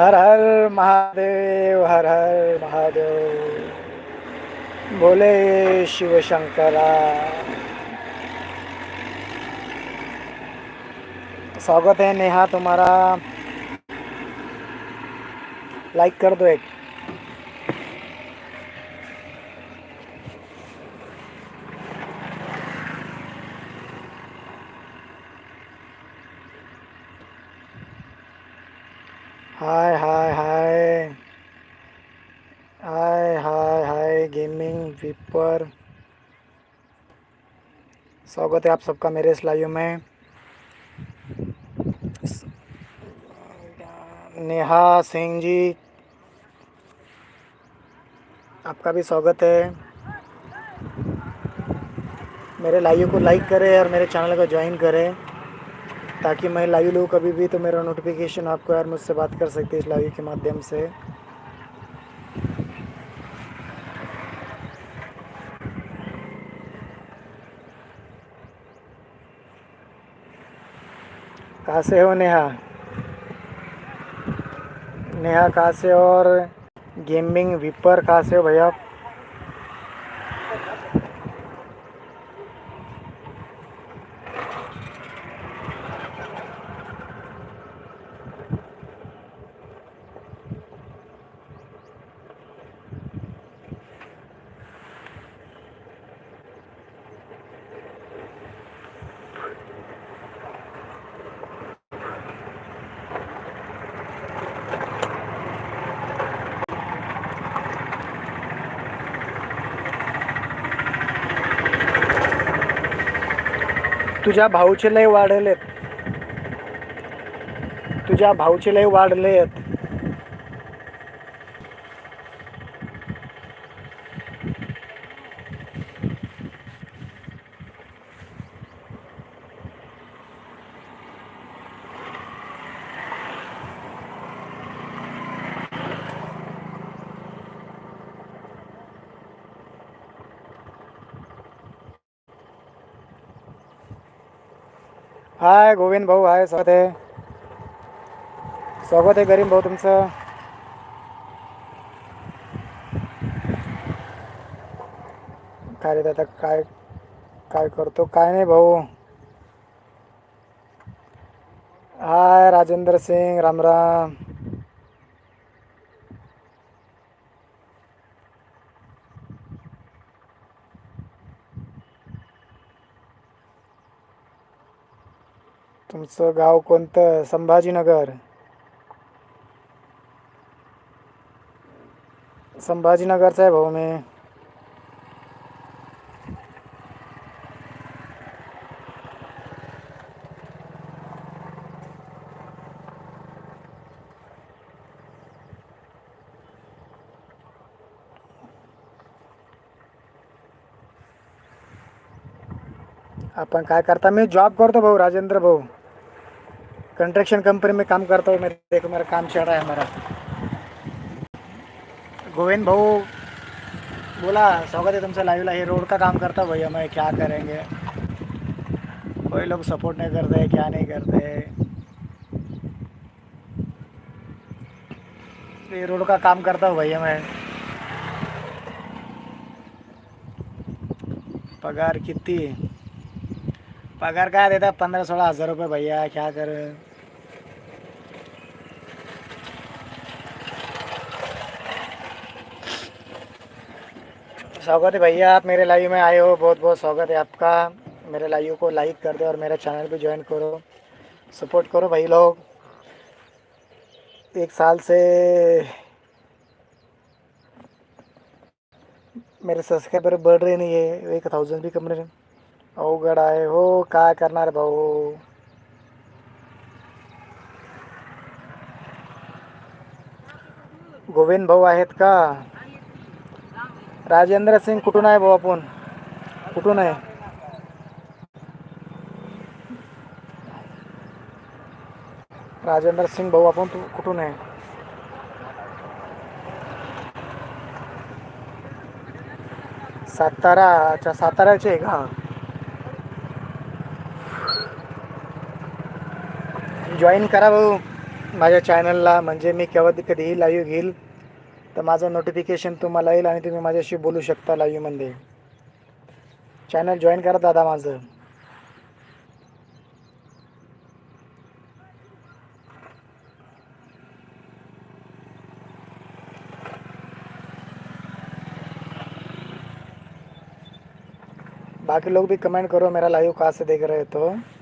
हर हर महादेव हर हर महादेव। बोले शिवशंकरा स्वागत है नेहा तुम्हारा। लाइक कर दो एक। विपर स्वागत है आप सबका मेरे इस लाइव में। नेहा सिंह जी, आपका भी स्वागत है। मेरे लाइव को लाइक करें और मेरे चैनल को ज्वाइन करें, ताकि मैं लाइव लूँ कभी भी तो मेरा नोटिफिकेशन आपको यार मुझसे बात कर सकते इस लाइव के माध्यम से। कहाँ से हो नेहा? नेहा कहाँ से हो और गेमिंग विपर कहाँ से हो भैया तुझ्या भाऊचे लय वाढलेत. तुझ्या भाऊचे लय वाढलेत. हाय गोविंद भाऊ हाय स्वागत आहे. स्वागत आहे गरीब भाऊ तुमचं. काय रे दादा काय काय करतो काय नाही भाऊ. हाय राजेंद्र सिंग राम. तुमचं गाव कोणतं? संभाजीनगर. संभाजीनगरचा आहे भाऊ हो मी. आपण काय करता? मी जॉब करतो भाऊ राजेंद्र भाऊ. कंस्ट्रक्शन कंपनी में काम करता हूँ, मेरे देखो, मेरा काम चल रहा है हमारा। गोविंद भाऊ बोला, स्वागत है तुमसे, लाइव लाइव, रोड का काम करता हूँ, भैया, मैं क्या करेंगे? कोई लोग सपोर्ट नहीं करते, क्या नहीं करते। ये रोड का काम करता हूँ, भैया, मैं। पगार कितनी? पगार क्या देता? पंद्रह सोलह हज़ार रुपये, भैया, क्या कर? स्वागत है भैया, आप मेरे लाइव में आए हो। बहुत बहुत स्वागत है आपका। मेरे लाइव को लाइक कर दो और मेरा चैनल भी ज्वाइन करो। सपोर्ट करो भाई लोग। एक साल से मेरे सब्सक्राइबर बढ़ रहे नहीं है। एक थाउज़ेंड भी कम रहे। अवघड आहे हो। काय करणार भाऊ? गोविंद भाऊ आहेत का? राजेंद्र सिंग कुठून आहे भाऊ आपण? कुठून आहे? राजेंद्र सिंग भाऊ आपण तू कुठून आहे? सातारा अच्छा साताऱ्याचे आहे का? जॉईन करा भाऊ माझ्या चॅनलला म्हणजे मी केव्हा कधीही लाईव्ह घेईल? तर माझं नोटिफिकेशन तुम्हाला येईल आणि तुम्ही माझ्याशी बोलू शकता लाईव्हमध्ये चॅनल जॉईन करा दादा माझं. बाकी लोग भी कमेंट करो मेरा लाइव कहाँ से देख रहे हो तो?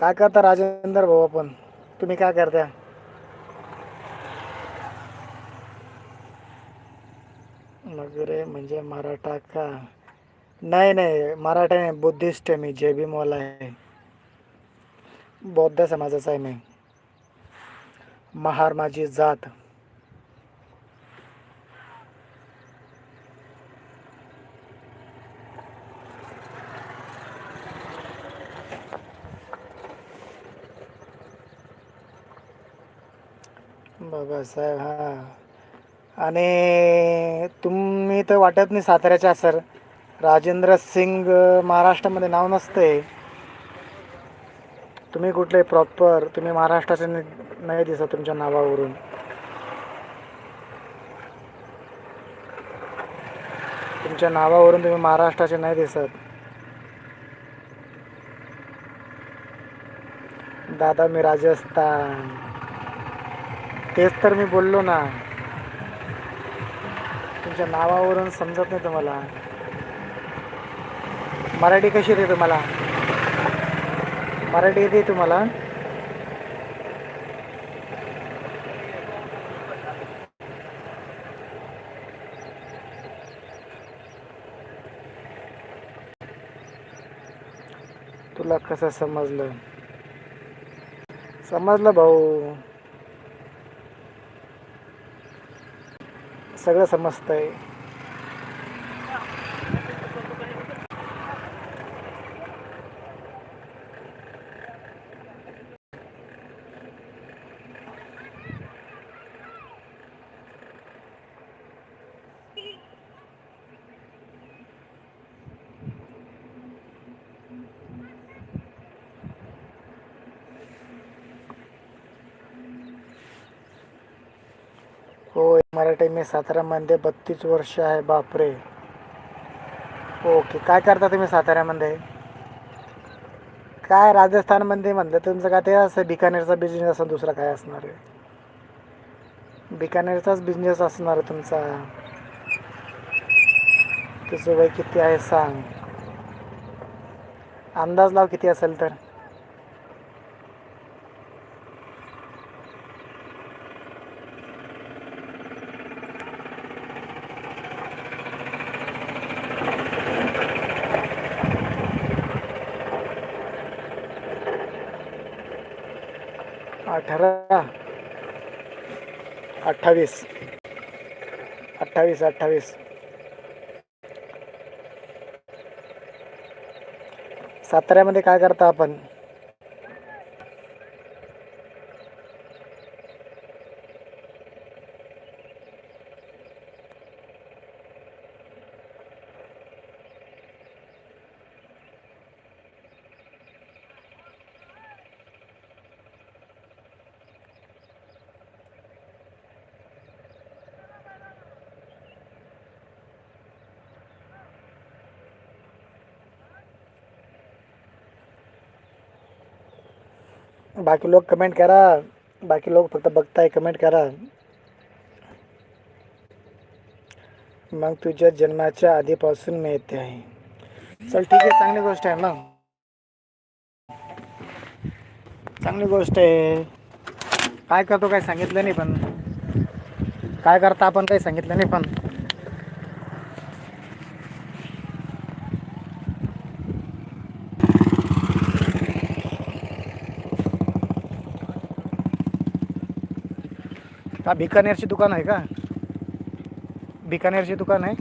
काय करता राजेंद्र भाऊ आपण? तुम्ही काय करता? वगैरे म्हणजे मराठा का? नाही नाही मराठा नाही बुद्धिस्ट आहे मी जे बी मॉल आहे. बौद्ध समाजाचा आहे मी. महार माझी जात. बाबासाहेब हां. आणि तुम्ही तर वाटत नाही साताऱ्याच्या सर. राजेंद्र सिंग महाराष्ट्रामध्ये नाव नसतंय. तुम्ही कुठले प्रॉपर तुम्ही महाराष्ट्राचे नाही दिसत तुमच्या नावावरून. तुमच्या नावावरून तुम्ही महाराष्ट्राचे नाही दिसत. दादा मी राजस्थान. तेच तर मी बोललो ना. तुमच्या नावावरून समजत नाही तुम्हाला. मराठी कशी येते तुम्हाला? मराठी येते तुम्हाला? तुला कसं समजलं? समजलं भाऊ. सगळं समजतं आहे मराठी मी साताऱ्यामध्ये बत्तीस वर्ष आहे बापरे. ओके काय करता तुम्ही साताऱ्यामध्ये? काय राजस्थानमध्ये म्हणलं तुमचं काय ते असं बिकानेरचा बिझनेस असं दुसरा काय असणार आहे? बिकानेरचाच बिझनेस असणार आहे तुमचा. तुझं वय किती आहे सांग. अंदाज लाव किती असेल तर. अठरा अठ्ठावीस अठ्ठावीस अठ्ठावीस. साताऱ्यामध्ये काय करता आपण? बाकी लोक कमेंट करा. बाकी लोक फक्त बघताय कमेंट करा. मग तुझ्या जन्माच्या आधीपासून मी येते आहे. चल ठीक आहे चांगली गोष्ट आहे मग. चांगली गोष्ट आहे. काय करतो काय सांगितलं नाही पण. काय करता आपण काही सांगितलं नाही पण. का बिकानेरची दुकान आहे का? बिकानेरची दुकान आहे.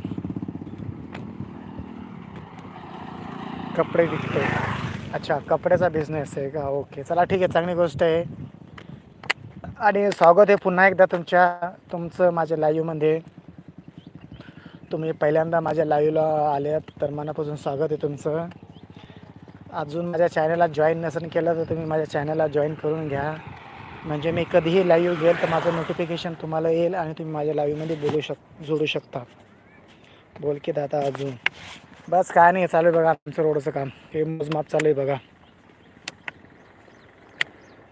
कपडे विकतो अच्छा कपड्याचा बिझनेस आहे का? ओके चला ठीक आहे चांगली गोष्ट आहे. आणि स्वागत आहे पुन्हा एकदा तुमच्या तुमचं माझ्या लाईव्हमध्ये तुम्ही पहिल्यांदा माझ्या लाईव्हला आल्यात तर मनापासून स्वागत आहे तुमचं. अजून माझ्या चॅनलला जॉईन नसेल केलं तर तुम्ही माझ्या चॅनलला जॉईन करून घ्या. म्हणजे मी कधीही लाईव्ह घेईल तर माझं नोटिफिकेशन तुम्हाला येईल आणि तुम्ही माझ्या लाईव्हमध्ये बोलू शक जोडू शकता. बोल की दादा अजून. बस काय नाही चालू आहे बघा आमचं रोडचं काम. हे मोजमाप चालू आहे बघा.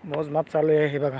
मोजमाप चालू आहे हे बघा.